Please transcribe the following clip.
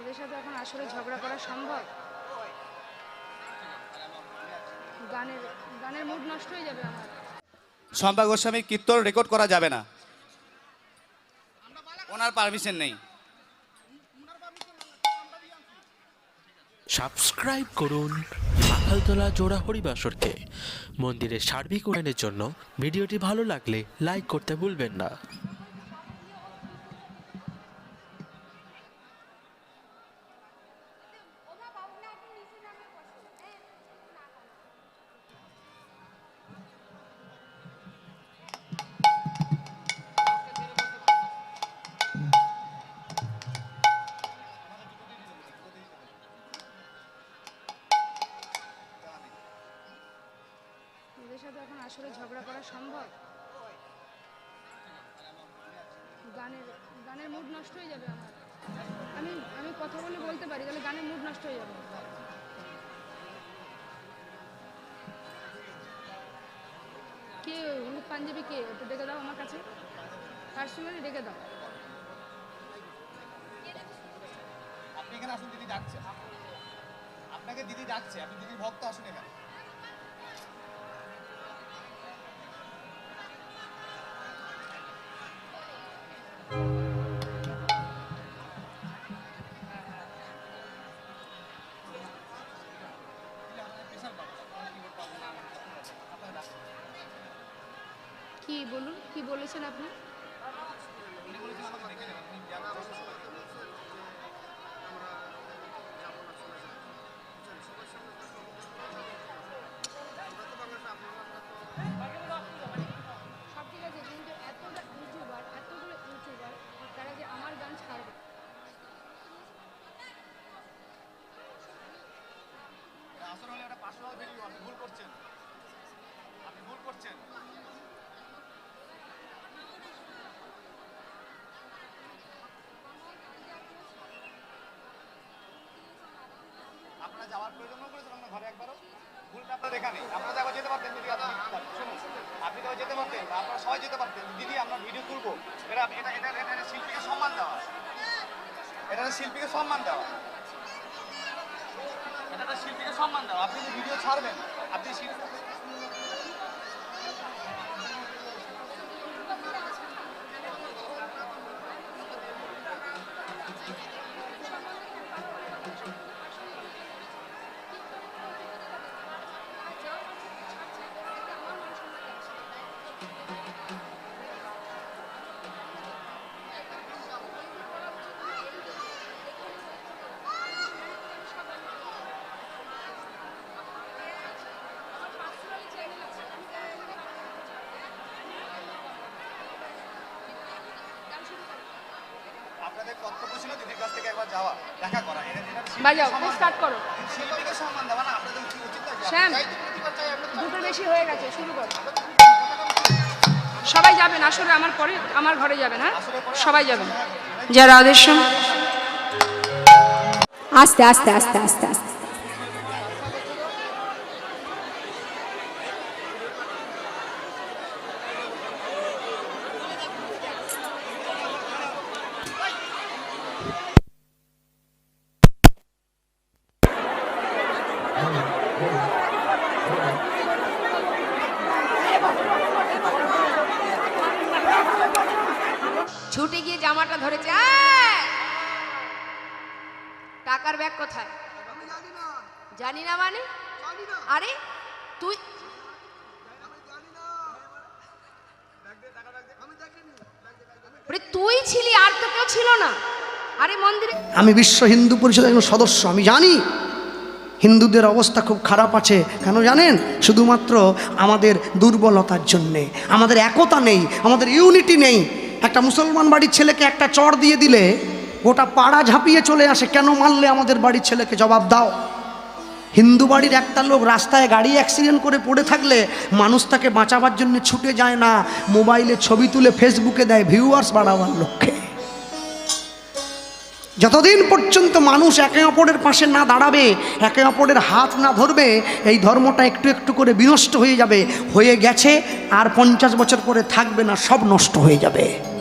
এদের সাথে এখন আসলে ঝগড়া করা সম্ভব? গানের গানের মুড নষ্ট হয়ে যাবে আমার। শম্পা গোস্বামীর কীর্তন রেকর্ড করা যাবে না। ওনার পারমিশন নেই। সাবস্ক্রাইব করুন মাখালতলা জোড়া হরিবাসরকে মন্দিরের সার্বিক উন্নয়নের জন্য ভিডিওটি ভালো লাগলে লাইক করতে ভুলবেন না। সাথে এখন আসলে ঝগড়া করা সম্ভব? গানের গানের মুড নষ্ট হয়ে যাবে আমার। আমি আমি কথা বলে বলতে পারি, তাহলে গানের মুড নষ্ট হয়ে যাবে। কে, হলুদ পাঞ্জাবি কে? একটু ডেকে দাও আমার কাছে। পার্সোনালি ডেকে দাও। আপনি এখানে আসুন, দিদি ডাকছে। আপনাকে দিদি ডাকছে, আপনি দিদির ভক্ত, আসুন এখানে। বলুন কি বলেছেন আপনি? সব ঠিক আছে কিন্তু এতটা ইউটিউবার এতগুলো ইউটিউবার তারা যে আমার গান ছাড়বে। আসলে হলে একটা পার্সোনাল ভিডিও আপনি ভুল করছেন। আপনি ভুল করছেন। যাওয়ার প্রয়োজন মনে করেছেন আপনার ঘরে একবারও। ভুলটা আপনার এখানে। আপনারা একবার যেতে পারতেন আপনি শুনুন আপনি তো যেতে পারতেন, বা আপনারা সবাই যেতে পারতেন। দিদি, আমরা ভিডিও তুলবো। এটা এটা এটা এটা শিল্পীকে সম্মান দেওয়া। এটা শিল্পীকে সম্মান দেওয়া। এটা শিল্পীকে সম্মান দেওয়া। আপনি ভিডিও ছাড়বেন। আপনি শিল্পী আপনাদের কর্তব্য ছিল দিদির কাছ থেকে একবার যাওয়া দেখা করা। এটা এটা শিল্পীকে বাজাও স্টার্ট করো। শিল্পীকে সম্মান দেওয়া না আপনাদের কি উচিত শ্যাম। দুটো বেশি হয়ে গেছে শুরু করো। সবাই যাবেন আসলে আমার পরে আমার ঘরে যাবেন হ্যাঁ সবাই যাবেন যারা আদেশ আস্তে আস্তে আস্তে আস্তে আস্তে। ছুটে গিয়ে জামাটা ধরেছে টাকার ব্যাগ কোথায়? জানি না মানে? আরে, তুই তুই ছিলি, আর তো কেউ ছিল না। আরে মন্দিরে আমি বিশ্ব হিন্দু পরিষদের একজন সদস্য, আমি জানি। হিন্দুদের অবস্থা খুব খারাপ আছে। কেন জানেন? শুধুমাত্র আমাদের দুর্বলতার জন্যে। আমাদের একতা নেই, আমাদের ইউনিটি নেই। একটা মুসলমান বাড়ির ছেলেকে একটা চড় দিয়ে দিলে, গোটা পাড়া ঝাঁপিয়ে চলে আসে। কেন মারলে আমাদের বাড়ির ছেলেকে? জবাব দাও। হিন্দু বাড়ির একটা লোক রাস্তায় গাড়ি অ্যাক্সিডেন্ট করে পড়ে থাকলে মানুষ তাকে বাঁচাবার জন্য ছুটে যায় না। মোবাইলে ছবি তুলে ফেসবুকে দেয়। ভিউয়ার্স বাড়াবার লক্ষ্যে। যতদিন পর্যন্ত মানুষ একে অপরের পাশে না দাঁড়াবে, একে অপরের হাত না ধরবে, এই ধর্মটা একটু একটু করে বিনষ্ট হয়ে যাবে। হয়ে গেছে, আর পঞ্চাশ বছর পরে থাকবে না, সব নষ্ট হয়ে যাবে।